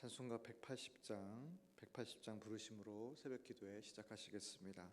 찬송가 180장 180장 부르심으로 새벽 기도회 시작하시겠습니다.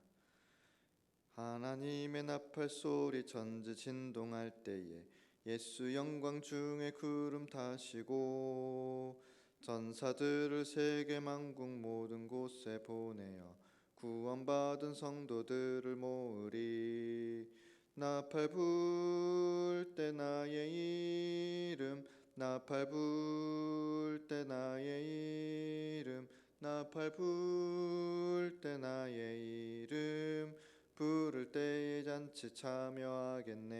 하나님의 나팔 소리 전지 진동할 때에 예수 영광 중에 구름 타시고 전사들을 세계 만국 모든 곳에 보내어 구원받은 성도들을 모으리 나팔 불 때 나의 이름 나팔 불 때 나의 이름 나팔 불 때 나의 이름. 부를 때에 잔치 참여하겠네.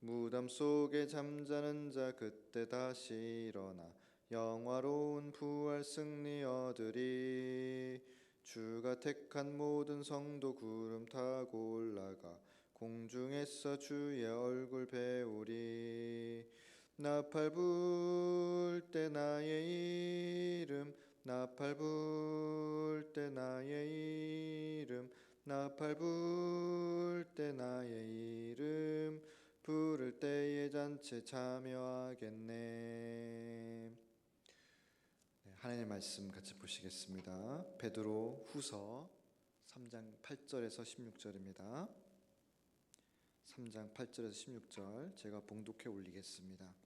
무덤 속에 잠자는 자 그때 다시 일어나 영화로운 부활 승리 얻으리. 주가 택한 모든 성도 구름 타고 올라가 공중에서 주의 얼굴 배우리 나팔 불 때 나의 이름 나팔 불 때 나의 이름 나팔 불 때 나의 이름 부를 때에 잔치 참여하겠네. 네, 하나님의 말씀 같이 보시겠습니다. 베드로 후서 3장 8절에서 16절입니다. 3장 8절에서 16절 제가 봉독해 올리겠습니다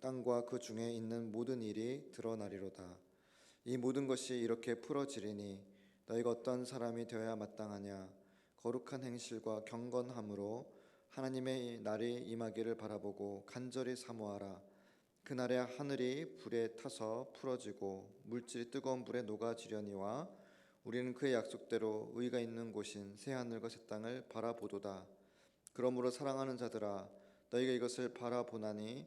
땅과 그 중에 있는 모든 일이 드러나리로다. 이 모든 것이 이렇게 풀어지리니 너희가 어떤 사람이 되어야 마땅하냐? 거룩한 행실과 경건함으로 하나님의 날이 임하기를 바라보고 간절히 사모하라. 그날에 하늘이 불에 타서 풀어지고 물질이 뜨거운 불에 녹아지려니와 우리는 그의 약속대로 의가 있는 곳인 새 하늘과 새 땅을 바라보도다. 그러므로 사랑하는 자들아 너희가 이것을 바라보나니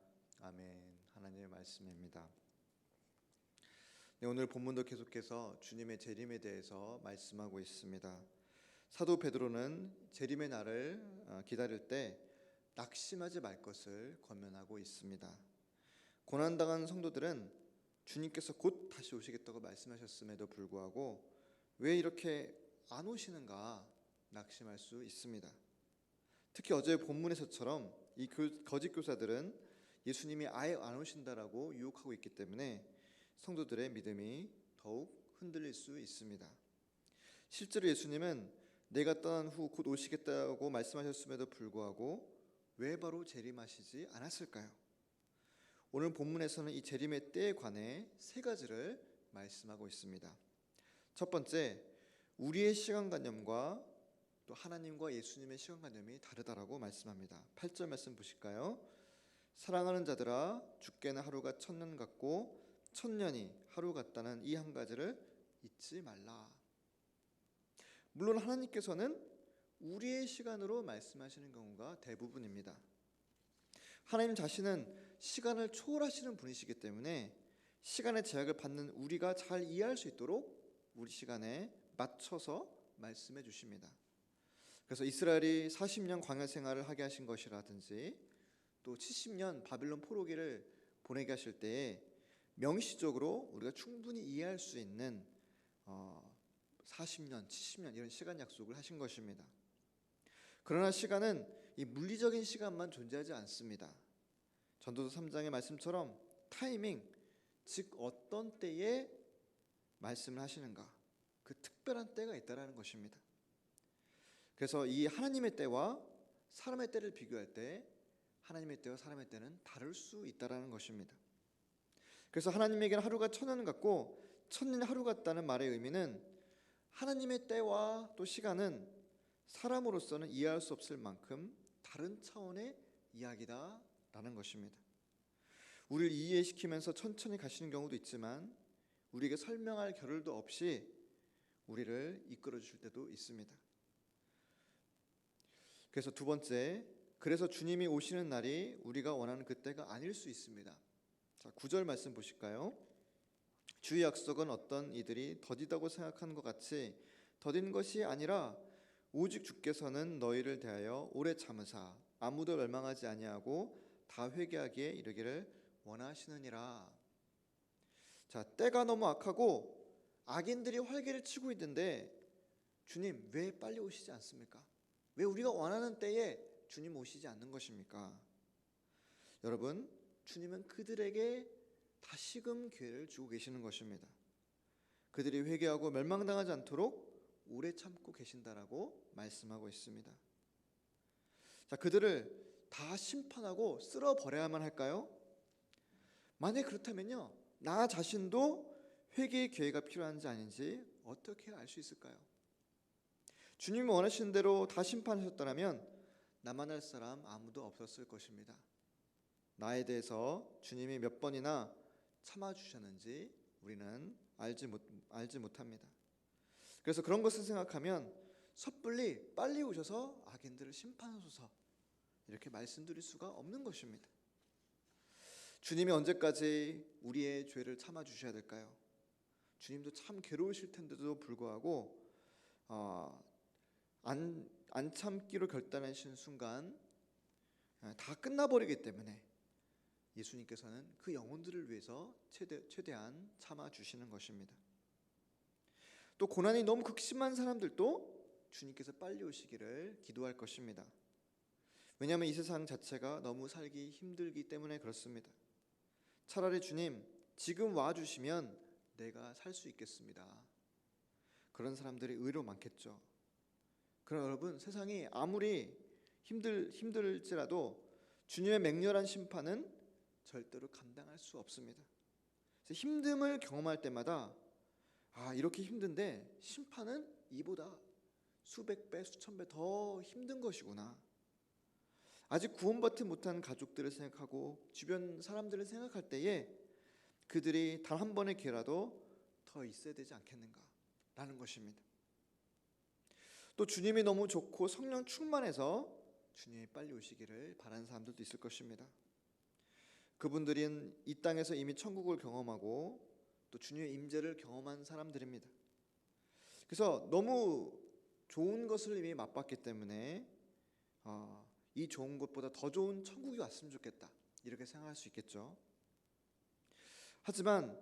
아멘 하나님의 말씀입니다. 네, 오늘 본문도 계속해서 주님의 재림에 대해서 말씀하고 있습니다. 사도 베드로는 재림의 날을 어, 기다릴 때 낙심하지 말 것을 권면하고 있습니다. 고난 당한 성도들은 주님께서 곧 다시 오시겠다고 말씀하셨음에도 불구하고 왜 이렇게 안 오시는가 낙심할 수 있습니다. 특히 어제 본문에서처럼 이 거짓 교사들은 예수님이 아예 안 오신다라고 유혹하고 있기 때문에 성도들의 믿음이 더욱 흔들릴 수 있습니다. 실제로 예수님은 내가 떠난 후 곧 오시겠다고 말씀하셨음에도 불구하고 왜 바로 재림하시지 않았을까요? 오늘 본문에서는 이 재림의 때에 관해 세 가지를 말씀하고 있습니다. 첫 번째, 우리의 시간관념과 또 하나님과 예수님의 시간관념이 다르다라고 말씀합니다. 8절 말씀 보실까요? 사랑하는 자들아 죽게는 하루가 천년 같고 천년이 하루 같다는 이 한 가지를 잊지 말라. 물론 하나님께서는 우리의 시간으로 말씀하시는 경우가 대부분입니다. 하나님 자신은 시간을 초월하시는 분이시기 때문에 시간의 제약을 받는 우리가 잘 이해할 수 있도록 우리 시간에 맞춰서 말씀해 주십니다. 그래서 이스라엘이 40년 광야 생활을 하게 하신 것이라든지 또 70년 바빌론 포로기를 보내게 하실 때에 명시적으로 우리가 충분히 이해할 수 있는 어, 40년, 70년 이런 시간 약속을 하신 것입니다. 그러나 시간은 이 물리적인 시간만 존재하지 않습니다. 전도서 3장의 말씀처럼 타이밍, 즉 어떤 때에 말씀을 하시는가 그 특별한 때가 있다라는 것입니다. 그래서 이 하나님의 때와 사람의 때를 비교할 때 하나님의 때와 사람의 때는 다를 수 있다라는 것입니다. 그래서 하나님에게는 하루가 천년 같고 천년 하루 같다는 말의 의미는 하나님의 때와 또 시간은 사람으로서는 이해할 수 없을 만큼 다른 차원의 이야기다라는 것입니다. 우리를 이해시키면서 천천히 가시는 경우도 있지만 우리에게 설명할 겨를도 없이 우리를 이끌어 주실 때도 있습니다. 그래서 두 번째, 그래서 주님이 오시는 날이 우리가 원하는 그때가 아닐 수 있습니다. 자, 9절 말씀 보실까요? 주의 약속은 어떤 이들이 더디다고 생각하는 것 같이 더딘 것이 아니라 오직 주께서는 너희를 대하여 오래 참으사 아무도 멸망하지 아니하고 다 회개하기에 이르기를 원하시느니라. 자, 때가 너무 악하고 악인들이 활개를 치고 있는데 주님 왜 빨리 오시지 않습니까? 왜 우리가 원하는 때에 주님 오시지 않는 것입니까? 여러분, 주님은 그들에게 다시금 기회를 주고 계시는 것입니다. 그들이 회개하고 멸망당하지 않도록 오래 참고 계신다라고 말씀하고 있습니다. 자, 그들을 다 심판하고 쓸어 버려야만 할까요? 만약 그렇다면요, 나 자신도 회개의 기회가 필요한지 아닌지 어떻게 알 수 있을까요? 주님이 원하시는 대로 다 심판하셨더라면 나만 할 사람 아무도 없었을 것입니다. 나에 대해서 주님이 몇 번이나 참아 주셨는지 우리는 알지 못 알지 못합니다. 그래서 그런 것을 생각하면 섣불리 빨리 오셔서 악인들을 심판하소서 이렇게 말씀드릴 수가 없는 것입니다. 주님이 언제까지 우리의 죄를 참아 주셔야 될까요? 주님도 참 괴로우실 텐데도 불구하고 어, 안, 안 참기로 결단하신 순간 어, 다 끝나버리기 때문에 예수님께서는 그 영혼들을 위해서 최대, 최대한 참아 주시는 것입니다. 또 고난이 너무 극심한 사람들도 주님께서 빨리 오시기를 기도할 것입니다. 왜냐하면 이 세상 자체가 너무 살기 힘들기 때문에 그렇습니다. 차라리 주님 지금 와 주시면 내가 살 수 있겠습니다. 그런 사람들이 의로 많겠죠. 그러나 여러분 세상이 아무리 힘들 힘들지라도 주님의 맹렬한 심판은 절대로 감당할 수 없습니다. 힘듦을 경험할 때마다 아 이렇게 힘든데 심판은 이보다 수백 배, 수천 배 더 힘든 것이구나. 아직 구원받지 못한 가족들을 생각하고 주변 사람들을 생각할 때에 그들이 단 한 번의 기회라도 더 있어야 되지 않겠는가라는 것입니다. 또 주님이 너무 좋고 성령 충만해서 주님이 빨리 오시기를 바라는 사람들도 있을 것입니다. 그분들은 이 땅에서 이미 천국을 경험하고 또 주님의 임재를 경험한 사람들입니다. 그래서 너무 좋은 것을 이미 맛봤기 때문에 어, 이 좋은 것보다 더 좋은 천국이 왔으면 좋겠다 이렇게 생각할 수 있겠죠. 하지만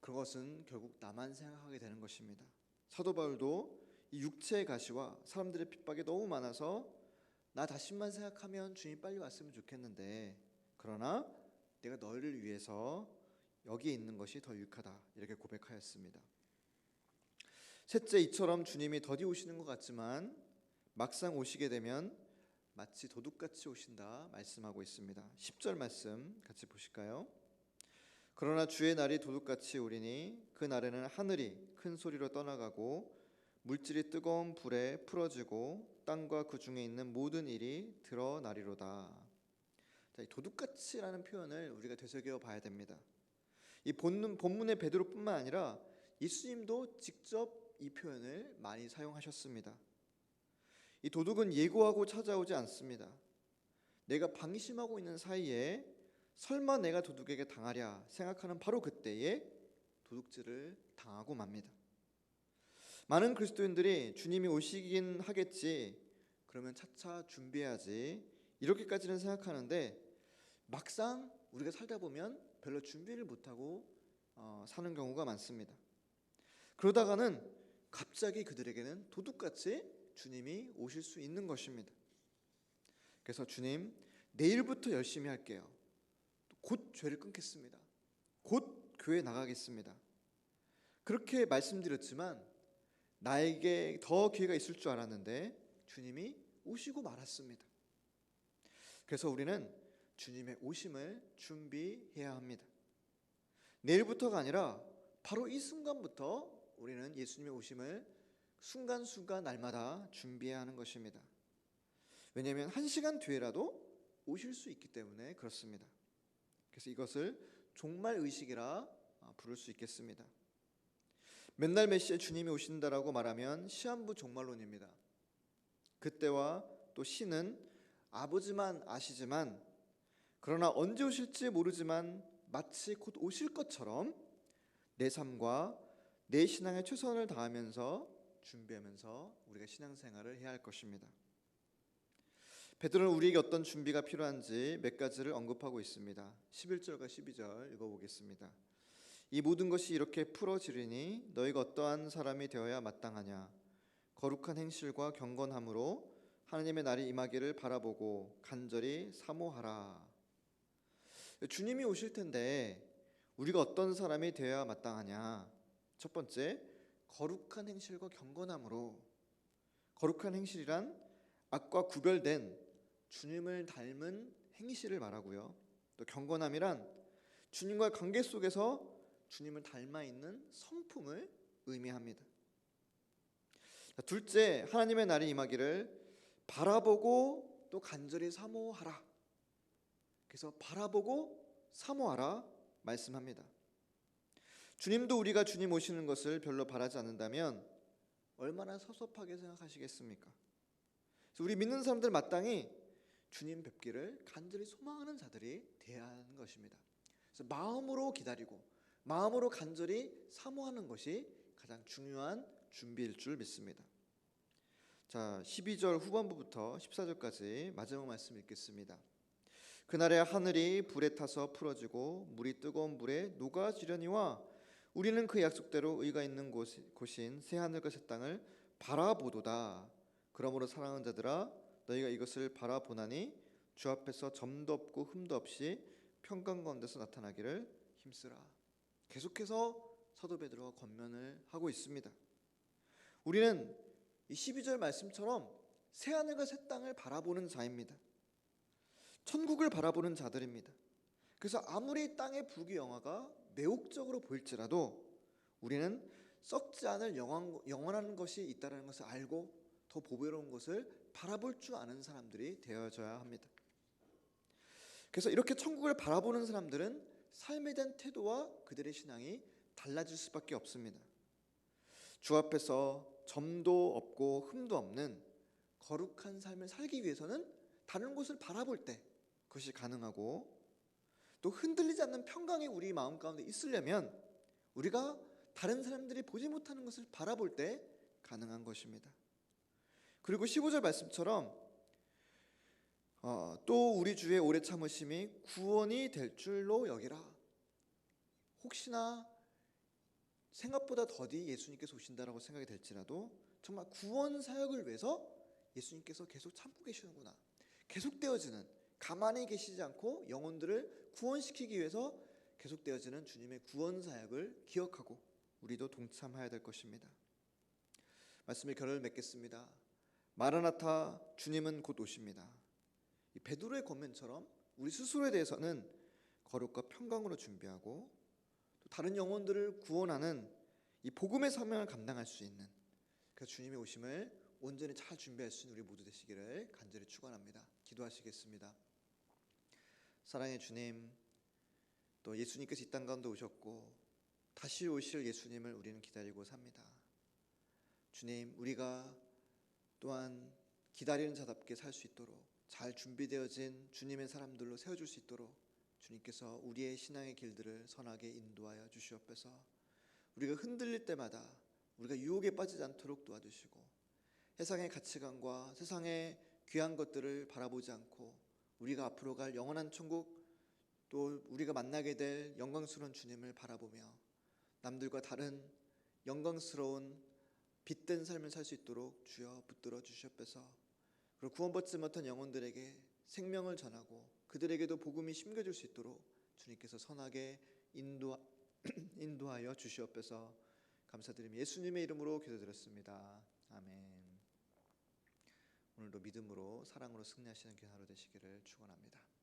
그것은 결국 나만 생각하게 되는 것입니다. 사도 바울도 이 육체의 가시와 사람들의 핍박이 너무 많아서 나 자신만 생각하면 주님 빨리 왔으면 좋겠는데 그러나 내가 너희를 위해서 여기 있는 것이 더 유익하다 이렇게 고백하였습니다. 셋째 이처럼 주님이 더디 오시는 것 같지만 막상 오시게 되면 마치 도둑같이 오신다 말씀하고 있습니다. 10절 말씀 같이 보실까요? 그러나 주의 날이 도둑같이 오리니 그 날에는 하늘이 큰 소리로 떠나가고 물질이 뜨거운 불에 풀어지고 땅과 그 중에 있는 모든 일이 드러나리로다. 자, 이 도둑같이라는 표현을 우리가 되새겨 봐야 됩니다. 이 본문, 본문의 베드로뿐만 아니라 예수님도 직접 이 표현을 많이 사용하셨습니다. 이 도둑은 예고하고 찾아오지 않습니다. 내가 방심하고 있는 사이에 설마 내가 도둑에게 당하랴 생각하는 바로 그때에 도둑질을 당하고 맙니다. 많은 그리스도인들이 주님이 오시긴 하겠지. 그러면 차차 준비해야지. 이렇게까지는 생각하는데 막상 우리가 살다 보면 별로 준비를 못하고 어, 사는 경우가 많습니다. 그러다가는 갑자기 그들에게는 도둑같이 주님이 오실 수 있는 것입니다. 그래서 주님 내일부터 열심히 할게요. 곧 죄를 끊겠습니다. 곧 교회 나가겠습니다. 그렇게 말씀드렸지만 나에게 더 기회가 있을 줄 알았는데 주님이 오시고 말았습니다. 그래서 우리는 주님의 오심을 준비해야 합니다. 내일부터가 아니라 바로 이 순간부터 우리는 예수님의 오심을 순간순간 날마다 준비해야 하는 것입니다. 왜냐하면 한 시간 뒤에라도 오실 수 있기 때문에 그렇습니다. 그래서 이것을 종말 의식이라 아, 부를 수 있겠습니다. 맨날 몇 시에 주님이 오신다라고 말하면 시한부 종말론입니다. 그때와 또 신은 아버지만 아시지만 그러나 언제 오실지 모르지만 마치 곧 오실 것처럼 내 삶과 내 신앙에 최선을 다하면서 준비하면서 우리가 신앙생활을 해야 할 것입니다. 베드로는 우리에게 어떤 준비가 필요한지 몇 가지를 언급하고 있습니다. 11절과 12절 읽어보겠습니다. 이 모든 것이 이렇게 풀어지리니 너희가 어떠한 사람이 되어야 마땅하냐 거룩한 행실과 경건함으로 하나님의 날이 임하기를 바라보고 간절히 사모하라. 주님이 오실 텐데 우리가 어떤 사람이 되어야 마땅하냐? 첫 번째, 거룩한 행실과 경건함으로 거룩한 행실이란 악과 구별된 주님을 닮은 행실을 말하고요. 또 경건함이란 주님과 관계 속에서 주님을 닮아 있는 성품을 의미합니다. 자, 둘째, 하나님의 날이 임하기를 바라보고 또 간절히 사모하라. 그래서 바라보고 사모하라 말씀합니다. 주님도 우리가 주님 오시는 것을 별로 바라지 않는다면 얼마나 섭섭하게 생각하시겠습니까? 우리 믿는 사람들 마땅히 주님 뵙기를 간절히 소망하는 자들이 되어야 하는 것입니다. 그래서 마음으로 기다리고 마음으로 간절히 사모하는 것이 가장 중요한 준비일 줄 믿습니다. 자, 12절 후반부부터 14절까지 마지막 말씀 읽겠습니다. 그날에 하늘이 불에 타서 풀어지고 물이 뜨거운 불에 녹아지려니와 우리는 그 약속대로 의가 있는 곳, 곳인 새 하늘과 새 땅을 바라보도다. 그러므로 사랑하는 자들아 너희가 이것을 바라보나니 주 앞에서 점도 없고 흠도 없이 평강 가운데서 나타나기를 힘쓰라. 계속해서 사도 베드로가 권면을 하고 있습니다. 우리는 이 12절 말씀처럼 새 하늘과 새 땅을 바라보는 자입니다. 천국을 바라보는 자들입니다. 그래서 아무리 땅의 부귀 영화가 매혹적으로 보일지라도 우리는 썩지 않을 영원, 영원한 것이 있다는 것을 알고 더 보배로운 것을 바라볼 줄 아는 사람들이 되어져야 합니다. 그래서 이렇게 천국을 바라보는 사람들은 삶에 대한 태도와 그들의 신앙이 달라질 수밖에 없습니다. 주 앞에서 점도 없고 흠도 없는 거룩한 삶을 살기 위해서는 다른 곳을 바라볼 때 그것이 가능하고 또 흔들리지 않는 평강이 우리 마음 가운데 있으려면 우리가 다른 사람들이 보지 못하는 것을 바라볼 때 가능한 것입니다. 그리고 15절 말씀처럼 어, 또 우리 주의 오래 참으심이 구원이 될 줄로 여기라. 혹시나 생각보다 더디 예수님께서 오신다라고 생각이 될지라도 정말 구원 사역을 위해서 예수님께서 계속 참고 계시는구나. 계속되어지는 가만히 계시지 않고 영혼들을 구원시키기 위해서 계속되어지는 주님의 구원 사역을 기억하고 우리도 동참해야 될 것입니다. 말씀의 결을 맺겠습니다. 마라나타 주님은 곧 오십니다. 이 베드로의 권면처럼 우리 스스로에 대해서는 거룩과 평강으로 준비하고 또 다른 영혼들을 구원하는 이 복음의 사명을 감당할 수 있는 그 주님의 오심을 온전히 잘 준비할 수 있는 우리 모두 되시기를 간절히 축원합니다. 기도하시겠습니다. 사랑의 주님, 또 예수님께서 이 땅 가운데 오셨고 다시 오실 예수님을 우리는 기다리고 삽니다. 주님, 우리가 또한 기다리는 자답게 살 수 있도록 잘 준비되어진 주님의 사람들로 세워줄 수 있도록 주님께서 우리의 신앙의 길들을 선하게 인도하여 주시옵소서. 우리가 흔들릴 때마다 우리가 유혹에 빠지지 않도록 도와주시고 세상의 가치관과 세상의 귀한 것들을 바라보지 않고 우리가 앞으로 갈 영원한 천국 또 우리가 만나게 될 영광스러운 주님을 바라보며 남들과 다른 영광스러운 빛된 삶을 살 수 있도록 주여 붙들어 주시옵소서. 그리고 구원받지 못한 영혼들에게 생명을 전하고 그들에게도 복음이 심겨질 수 있도록 주님께서 선하게 인도 인도하여 주시옵소서. 감사드리며 예수님의 이름으로 기도드렸습니다. 아멘. 오늘도 믿음으로 사랑으로 승리하시는 하루 되시기를 축원합니다.